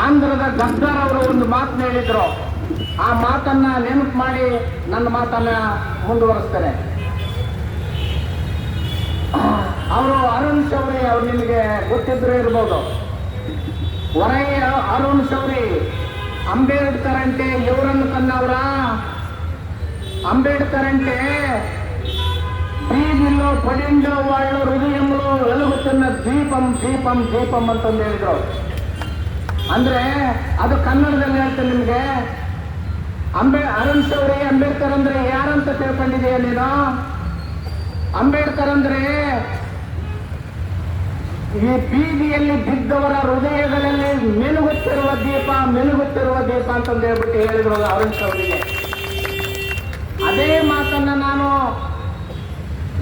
ಆಂಧ್ರದ ಗದ್ದಾರ್ ಅವರು ಒಂದು ಮಾತು ಹೇಳಿದ್ರು. ಆ ಮಾತನ್ನ ನೆನಪು ಮಾಡಿ ನನ್ನ ಮಾತನ್ನ ಮುಂದುವರಿಸ್ತಾರೆ ಅವರು ಅರುಣ್ ಶೌರಿ ಅವ್ರು ನಿಮಗೆ ಗೊತ್ತಿದ್ರೆ ಇರ್ಬೋದು. ವರೈ ಅರುಣ್ ಶೌರಿ, ಅಂಬೇಡ್ಕರ್ ಅಂತೆ ಇವರನ್ನು ತನ್ನವರ ಅಂತೆ అంటే బీదిలో పడిండో ಹೃದಯಂಗಳು హృదయంలో ದೀಪಂ ದೀಪಂ ದೀಪಂ ಅಂತಂದು ಹೇಳಿದ್ರು. ಅಂದ್ರೆ ಅದು ಕನ್ನಡದಲ್ಲಿ ಹೇಳ್ತೇನೆ ನಿಮಗೆ. ಅಂಬೇ ಅರುಣ್ ಶೌರಿ, ಅಂಬೇಡ್ಕರ್ ಅಂದ್ರೆ ಯಾರಂತ ತಿಳ್ಕೊಂಡಿದೀಯ ನೀನು? ಅಂಬೇಡ್ಕರ್ ಅಂದ್ರೆ ಈ ಬೀದಿಯಲ್ಲಿ ಬಿದ್ದವರ ಹೃದಯಗಳಲ್ಲಿ ಮೆಲುಗುತ್ತಿರುವ ದೀಪ ಮೆಲುಗುತ್ತಿರುವ ದೀಪ ಅಂತಂದು ಹೇಳ್ಬಿಟ್ಟು ಹೇಳಿದ್ರು ಅರುಣ್ ಶೌರಿಗೆ. ಅದೇ ಮಾತನ್ನ ನಾನು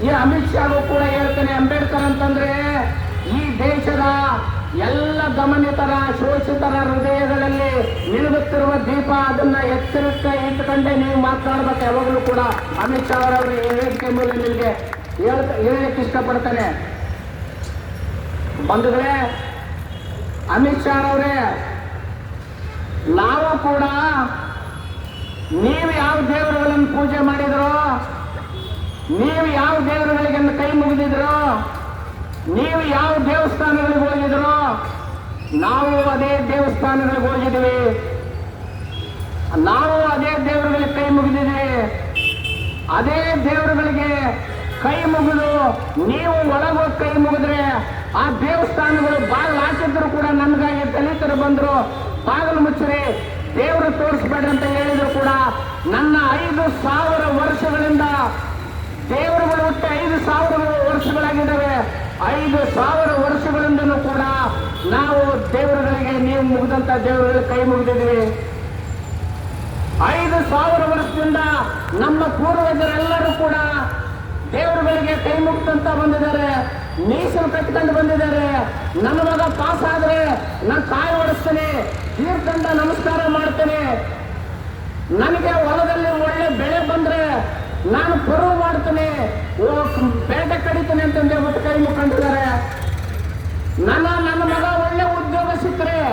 ಈ ಅಮಿತ್ ಶಾಗೂ ಕೂಡ ಹೇಳ್ತೇನೆ, ಅಂಬೇಡ್ಕರ್ ಅಂತಂದ್ರೆ ಈ ದೇಶದ ಎಲ್ಲ ಗಮನಿತರ, ಶೋಷಿತರ ಹೃದಯಗಳಲ್ಲಿ ನಿಲುಗುತ್ತಿರುವ ದೀಪ ಅದನ್ನ ಎಚ್ಚರಿಕೆ ಇಟ್ಟುಕೊಂಡೇ ನೀವು ಮಾತನಾಡಬೇಕು ಯಾವಾಗಲೂ ಕೂಡ ಅಮಿತ್ ಶಾ ಅವರವರು ಹೇಳಿಕೆ ಮೇಲೆ ನಿಮಗೆ ಹೇಳಕ್ಕೆ ಇಷ್ಟಪಡ್ತೇನೆ. ಬಂಧುಗಳೇ, ಅಮಿತ್ ಶಾ ಅವರೇ ನಾವು ಕೂಡ ನೀವು ಯಾವ ದೇವರುಗಳನ್ನು ಪೂಜೆ ಮಾಡಿದ್ರೋ, ನೀವು ಯಾವ ದೇವರುಗಳಿಗೆ ಕೈ ಮುಗಿದಿದ್ರೋ ನೀವು ಯಾವ ದೇವಸ್ಥಾನಗಳಿಗೆ ಹೋಗಿದ್ರೋ ನಾವು ಅದೇ ದೇವಸ್ಥಾನಗಳಿಗೆ ಹೋಗಿದ್ವಿ. ನಾವು ಅದೇ ದೇವರುಗಳಿಗೆ ಕೈ ಮುಗಿದಿದೆ ಅದೇ ದೇವರುಗಳಿಗೆ ಕೈ ಮುಗಿದು ನೀವು ಒಳಗೋ ಕೈ ಮುಗಿದ್ರೆ ಆ ದೇವಸ್ಥಾನಗಳು ಬಾಗಿಲು ಹಾಕಿದ್ರು ಕೂಡ ನನ್ಗಾಗಿ ದಲಿತರು ಬಂದ್ರು. ಬಾಗಿಲು ಮುಚ್ಚಿರಿ, ದೇವರು ತೋರಿಸ್ಬೇಡ್ರಿ ಅಂತ ಹೇಳಿದ್ರು ಕೂಡ ನನ್ನ ಐದು ಸಾವಿರ ವರ್ಷಗಳಿಂದ ದೇವರುಗಳು ಹುಟ್ಟಿ ಐದು ಸಾವಿರ ವರ್ಷಗಳಾಗಿದ್ದಾವೆ ಐದು ಸಾವಿರ ವರ್ಷಗಳಿಂದಲೂ ಕೂಡ ನಾವು ದೇವರುಗಳಿಗೆ ನೀವು ಮುಗಿದಂತ ದೇವರುಗಳಿಗೆ ಕೈ ಮುಗಿದಿದ್ವಿ ಐದು ಸಾವಿರ ವರ್ಷದಿಂದ ನಮ್ಮ ಪೂರ್ವಜರೆಲ್ಲರೂ ಕೂಡ ದೇವರುಗಳಿಗೆ ಕೈ ಮುಗಿದಂತ ಬಂದಿದ್ದಾರೆ. ಮೀಸಲು ಕಟ್ಕೊಂಡು ಬಂದಿದ್ದಾರೆ. ನನ್ನ ಮಗ ಪಾಸ್ ಆದ್ರೆ ನಾನು ತಾಯಿ ಓಡಿಸ್ತೇನೆ. ತೀರ್ಥಂಡ ನಮಸ್ಕಾರ ಮಾಡ್ತೇನೆ. ನನಗೆ ಹೊಲದಲ್ಲಿ ಒಳ್ಳೆ ಬೆಳೆ ಬಂದ್ರೆ ನಾನು ಪರ್ವ ಮಾಡ್ತೇನೆ. ಬೇಟೆ ಕಡಿತೇನೆ ಅಂತ ಹೇಳ್ಬಿಟ್ಟು ಕೈ ಮುಖಂಡಿದ್ದಾರೆ ನನ್ನ ನನ್ನ ಮಗ ಒಳ್ಳೆ ಉದ್ಯೋಗ ಸಿಕ್ಕರೆ.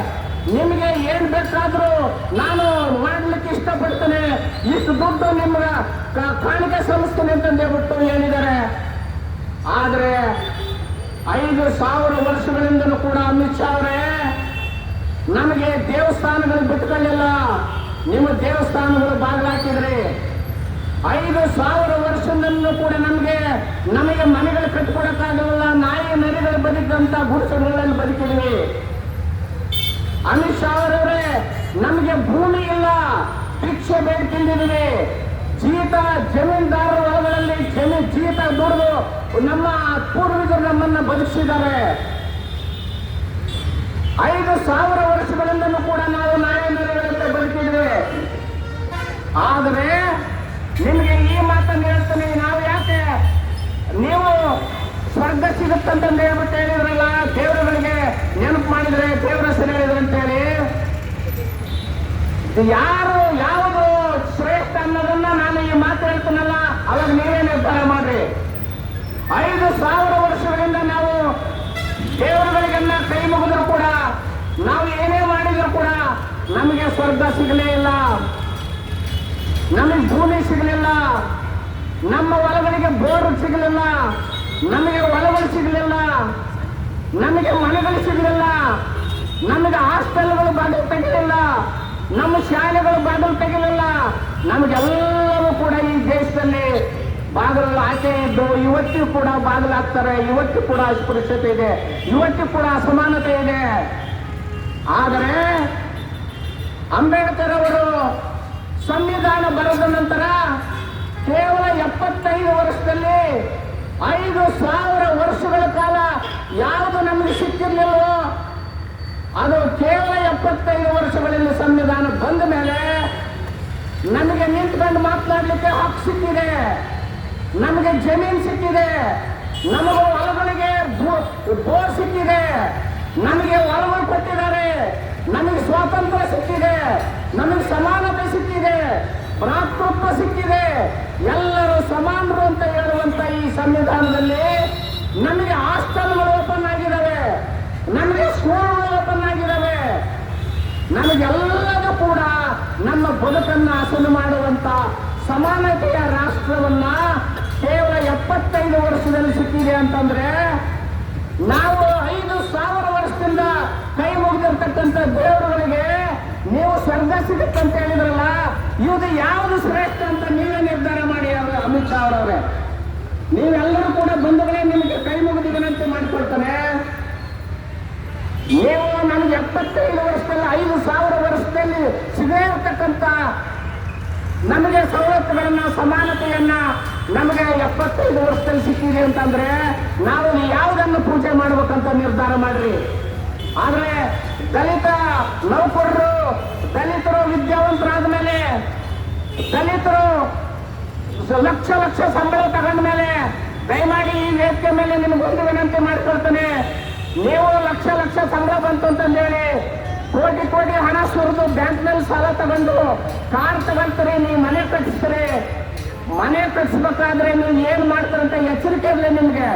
ನಿಮಗೆ ಏನ್ ಬೇಕಾದ್ರೂ ನಾನು ಮಾಡ್ಲಿಕ್ಕೆ ಇಷ್ಟಪಡ್ತೇನೆ. ಇಷ್ಟು ದುಡ್ಡು ನಿಮ್ಗೆ ಕ- ಕಾಣಿಕೆ ಸಲ್ಲಿಸ್ತೇನೆ ಅಂತಂದೇಳ್ಬಿಟ್ಟು ಹೇಳಿದ್ದಾರೆ. ಆದ್ರೆ ಐದು ಸಾವಿರ ವರ್ಷಗಳಿಂದಲೂ ಕೂಡ ಅಮಿತ್ ಶಾ ಅವರೇ, ನಮಗೆ ದೇವಸ್ಥಾನಗಳು ಬಿಟ್ಕೊಳ್ಳಿಲ್ಲ. ನಿಮ್ಮ ದೇವಸ್ಥಾನಗಳು ಬಾಗಿಲಾಕಿದ್ರಿ. ಐದು ಸಾವಿರ ವರ್ಷದಲ್ಲೂ ಕೂಡ ನಮಗೆ ನಮಗೆ ಮನೆಗಳು ಕಟ್ಕೊಡಕ್ಕಾಗಲಿಲ್ಲ ನಾಯಿ ನರಿಗಳು ಬದುಕಂತ ಗುಡಿಸಲುಗಳಲ್ಲಿ ಬದುಕಿದ್ವಿ ಅಮಿತ್ ಶಾ ಅವರವರೇ, ನಮಗೆ ಭೂಮಿ ಇಲ್ಲ, ಭಿಕ್ಷೆ ಬೇಡ್ಕೊಂಡಿದ್ವಿ ಜೀತ ಜಮೀನ್ದಾರ ಹೊಲಗಳಲ್ಲಿ ಜಮೀನ್ ಜೀತ ದುಡಿದು ನಮ್ಮ ಪೂರ್ವಿಕರು ನಮ್ಮನ್ನ ಬದುಕಿಸಿದ್ದಾರೆ. ಐದು ಸಾವಿರ ವರ್ಷಗಳಿಂದಲೂ ಕೂಡ ನಾವು ನಾಯಿ ನರಿಗಳಂತೆ ಬದುಕಿದ್ವಿ ಆದರೆ ನಿಮಗೆ ಈ ಮಾತನ್ನು ಹೇಳ್ತೀನಿ ನಾವು ಯಾಕೆ ನೀವು ಸ್ವರ್ಗ ಸಿಗುತ್ತಂತಂದು ಹೇಳ್ಬಿಟ್ಟು ಹೇಳಿದ್ರಲ್ಲ ದೇವರುಗಳಿಗೆ ನೆನಪು ಮಾಡಿದ್ರೆ ದೇವರ ಹೆಸರು ಹೇಳಿದ್ರು ಅಂತೇಳಿ. ಯಾರು, ಯಾವುದು ಶ್ರೇಷ್ಠ ಅನ್ನೋದನ್ನ ನಾನು ಈ ಮಾತು ಹೇಳ್ತೀನಲ್ಲ, ಅವಾಗ ನೀವೇ ನಿರ್ಧಾರ ಮಾಡ್ರಿ. ಐದು ಸಾವಿರ ವರ್ಷಗಳಿಂದ ನಾವು ದೇವರುಗಳಿಗೆಲ್ಲ ಕೈ ಮುಗಿದ್ರು ಕೂಡ, ನಾವು ಏನೇ ಮಾಡಿದ್ರು ಕೂಡ ನಮಗೆ ಸ್ವರ್ಗ ಸಿಗಲೇ ಇಲ್ಲ. ನಮಗೆ ಭೂಮಿ ಸಿಗಲಿಲ್ಲ. ನಮ್ಮ ಹೊಲಗಳಿಗೆ ಬೋರ್ ಸಿಗಲಿಲ್ಲ. ನಮಗೆ ಒಳಗಳು ನಮಗೆ ಮನೆಗಳು ಸಿಗಲಿಲ್ಲ ನಮಗೆ ಹಾಸ್ಟೆಲ್ಗಳು ಬಾಗಿಲು ತೆಗಿಲಿಲ್ಲ. ನಮ್ಮ ಶಾಲೆಗಳು ಬಾಗಿಲು ತೆಗಿಲಿಲ್ಲ. ನಮಗೆಲ್ಲರೂ ಕೂಡ ಈ ದೇಶದಲ್ಲಿ ಬಾಗಿಲು ಆಚೆ ಇದ್ದು ಇವತ್ತಿಗೂ ಕೂಡ ಬಾಗಿಲು ಹಾಕ್ತಾರೆ. ಇವತ್ತು ಕೂಡ ಅಸ್ಪೃಶ್ಯತೆ ಇದೆ. ಇವತ್ತು ಕೂಡ ಅಸಮಾನತೆ ಇದೆ. ಆದರೆ ಅಂಬೇಡ್ಕರ್ ಅವರು ಸಂವಿಧಾನ ಬರೆದ ನಂತರ ಕೇವಲ ಎಪ್ಪತ್ತೈದು ವರ್ಷದಲ್ಲಿ ಐದು ಸಾವಿರ ವರ್ಷಗಳ ಕಾಲ ಯಾವುದು ನಮಗೆ ಸಿಕ್ಕಿರ್ಲಿಲ್ವೋ ಅದು ಕೇವಲ ಎಪ್ಪತ್ತೈದು ವರ್ಷಗಳಲ್ಲಿ ಸಂವಿಧಾನ ಬಂದ ಮೇಲೆ ನಮಗೆ ನಿಂತ್ಕೊಂಡು ಮಾತನಾಡಲಿಕ್ಕೆ ಹಕ್ಕು ಸಿಕ್ಕಿದೆ. ನಮಗೆ ಜಮೀನು ಸಿಕ್ಕಿದೆ. ನಮಗೆ ಹೊಲಗಳಿಗೆ ಬೋರ್ ಸಿಕ್ಕಿದೆ. ನಮಗೆ ಹೊಲಗಳು ಕೊಟ್ಟಿದ್ದಾರೆ. ನಮಗೆ ಸ್ವಾತಂತ್ರ್ಯ ಸಿಕ್ಕಿದೆ. ನಮಗೆ ಸಮಾನತೆ ಸಿಕ್ಕಿದೆ. ಭ್ರಾತೃತ್ವ ಸಿಕ್ಕಿದೆ. ಎಲ್ಲರೂ ಸಮಾನರು ಅಂತ ಹೇಳುವಂತ ಈ ಸಂವಿಧಾನದಲ್ಲಿ ನಮಗೆ ಹಾಸ್ಟೆಲ್ಗಳು ಓಪನ್ ಆಗಿದ್ದಾವೆ. ನಮಗೆ ಸ್ಕೂಲ್ಗಳು ಓಪನ್ ಆಗಿದ್ದಾವೆ. ಬದುಕನ್ನು ಹಸನು ಮಾಡುವಂತ ಸಮಾನತೆಯ ರಾಷ್ಟ್ರವನ್ನ ಕೇವಲ ಎಪ್ಪತ್ತೈದು ವರ್ಷದಲ್ಲಿ ಸಿಕ್ಕಿದೆ ಅಂತಂದ್ರೆ ನಾವು ಐದು ಸಾವಿರ ವರ್ಷದಿಂದ ಕೈ ಮುಗಿದಿರ್ತಕ್ಕಂಥ ದೇವರುಗಳಿಗೆ ನೀವು ಸ್ವರ್ಗ ಸಿಗುತ್ತೆ ಅಂತ ಹೇಳಿದ್ರಲ್ಲ ಇದು ಯಾವುದು ಶ್ರೇಷ್ಠ ಅಂತ ನೀವೇ ನಿರ್ಧಾರ ಮಾಡಿ ಅವರು, ಅಮಿತ್ ಶಾ ಅವರವ್ರೆ. ನೀವೆಲ್ಲರೂ ಕೂಡ ಬಂಧುಗಳೇ ನಿಮಗೆ ಕೈ ಮುಗಿದು ಮಾಡಿಕೊಳ್ತಾನೆ. ನೀವು ನಮ್ಗೆ ಎಪ್ಪತ್ತೈದು ವರ್ಷದಲ್ಲಿ, ಐದು ಸಾವಿರ ವರ್ಷದಲ್ಲಿ ಸಿಗದೇ ಇರತಕ್ಕಂಥ ನಮಗೆ ಸವಲತ್ತುಗಳನ್ನ, ಸಮಾನತೆಯನ್ನ ನಮಗೆ ಎಪ್ಪತ್ತೈದು ವರ್ಷದಲ್ಲಿ ಸಿಕ್ಕಿದೆ ಅಂತಂದ್ರೆ, ನಾವು ಯಾವುದನ್ನು ಪೂಜೆ ಮಾಡ್ಬೇಕಂತ ನಿರ್ಧಾರ ಮಾಡ್ರಿ. ಆದ್ರೆ ದಲಿತ, ನೌಕರರು ದಲಿತರು ವಿದ್ಯಾವಂತರಾದ ಮೇಲೆ ದಲಿತರು ಲಕ್ಷ ಲಕ್ಷ ಸಂಬಳ ತಗೊಂಡ ಮೇಲೆ ದಯಮಾಡಿ ಈ ವೇದಿಕೆ ಮೇಲೆ ನಿಮ್ಗೊಂದು ವಿನಂತಿ ಮಾಡ್ಕೊಳ್ತಾನೆ. ನೀವು ಲಕ್ಷ ಲಕ್ಷ ಸಂಬಳ ಬಂತು ಅಂತಂದೇಳಿ ಕೋಟಿ ಕೋಟಿ ಹಣ ಸುರಿದು ಬ್ಯಾಂಕ್ನಲ್ಲಿ ಸಾಲ ತಗೊಂಡು ಕಾರ್ ತಗೊಳ್ತಾರೆ, ನೀವು ಮನೆ ಕಟ್ಟಿಸ್ತಾರೆ ಮನೆ ಕಟ್ಟಿಸ್ಬೇಕಾದ್ರೆ ನೀವು ಏನ್ ಮಾಡ್ತಾರಂತ ಎಚ್ಚರಿಕೆ ಇರಲಿ ನಿಮ್ಗೆ.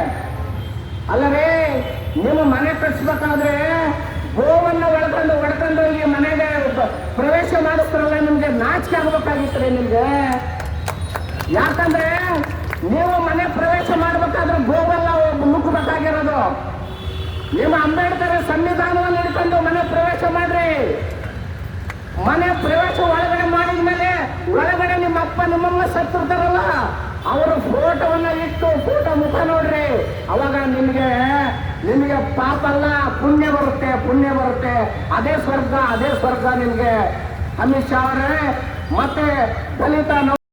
ಅಲ್ಲವೇ ನೀವು ಮನೆ ಕಟ್ಟಿಸ್ಬೇಕಾದ್ರೆ ಗೋವನ್ನ ಪ್ರವೇಶ ಮಾಡಿಸ್ತಾರಲ್ಲ ನಿಮ್ಗೆ, ನಾಚಿಕೆ ಆಗ್ಬೇಕಾಗಿತ್ತು ನಿಮ್ಗೆ? ಯಾಕಂದ್ರೆ ನೀವು ಮನೆ ಪ್ರವೇಶ ಮಾಡ್ಬೇಕಾದ್ರೆ ಗೋಬಲ್ಲ ನುಗ್ಗಬೇಕಾಗಿರೋದು. ನಿಮ್ಮ ಅಂಬೇಡ್ಕರ್ ಸಂವಿಧಾನವನ್ನು ಹಿಡ್ಕೊಂಡು ಮನೆ ಪ್ರವೇಶ ಮಾಡ್ರಿ. ಮನೆ ಪ್ರವೇಶ ಒಳಗಡೆ ಮಾಡಿದ ಮೇಲೆ ಒಳಗಡೆ ನಿಮ್ಮ ಅಪ್ಪ, ನಿಮ್ಮಮ್ಮ ಸತ್ತಿರ್ತಾರಲ್ಲ ಅವರ ಫೋಟೋವನ್ನ ಇಟ್ಟು ಫೋಟೋ ಮುಖ ನೋಡ್ರಿ. ಅವಾಗ ನಿಮ್ಗೆ ನಿಮ್ಗೆ ಪಾಪ ಅಲ್ಲ ಪುಣ್ಯ ಬರುತ್ತೆ ಪುಣ್ಯ ಬರುತ್ತೆ. ಅದೇ ಸ್ವರ್ಗ ಅದೇ ಸ್ವರ್ಗ ನಿಮಗೆ. ಅಮಿತ್ ಶಾ ಅವರೇ, ಮತ್ತೆ ದಲಿತ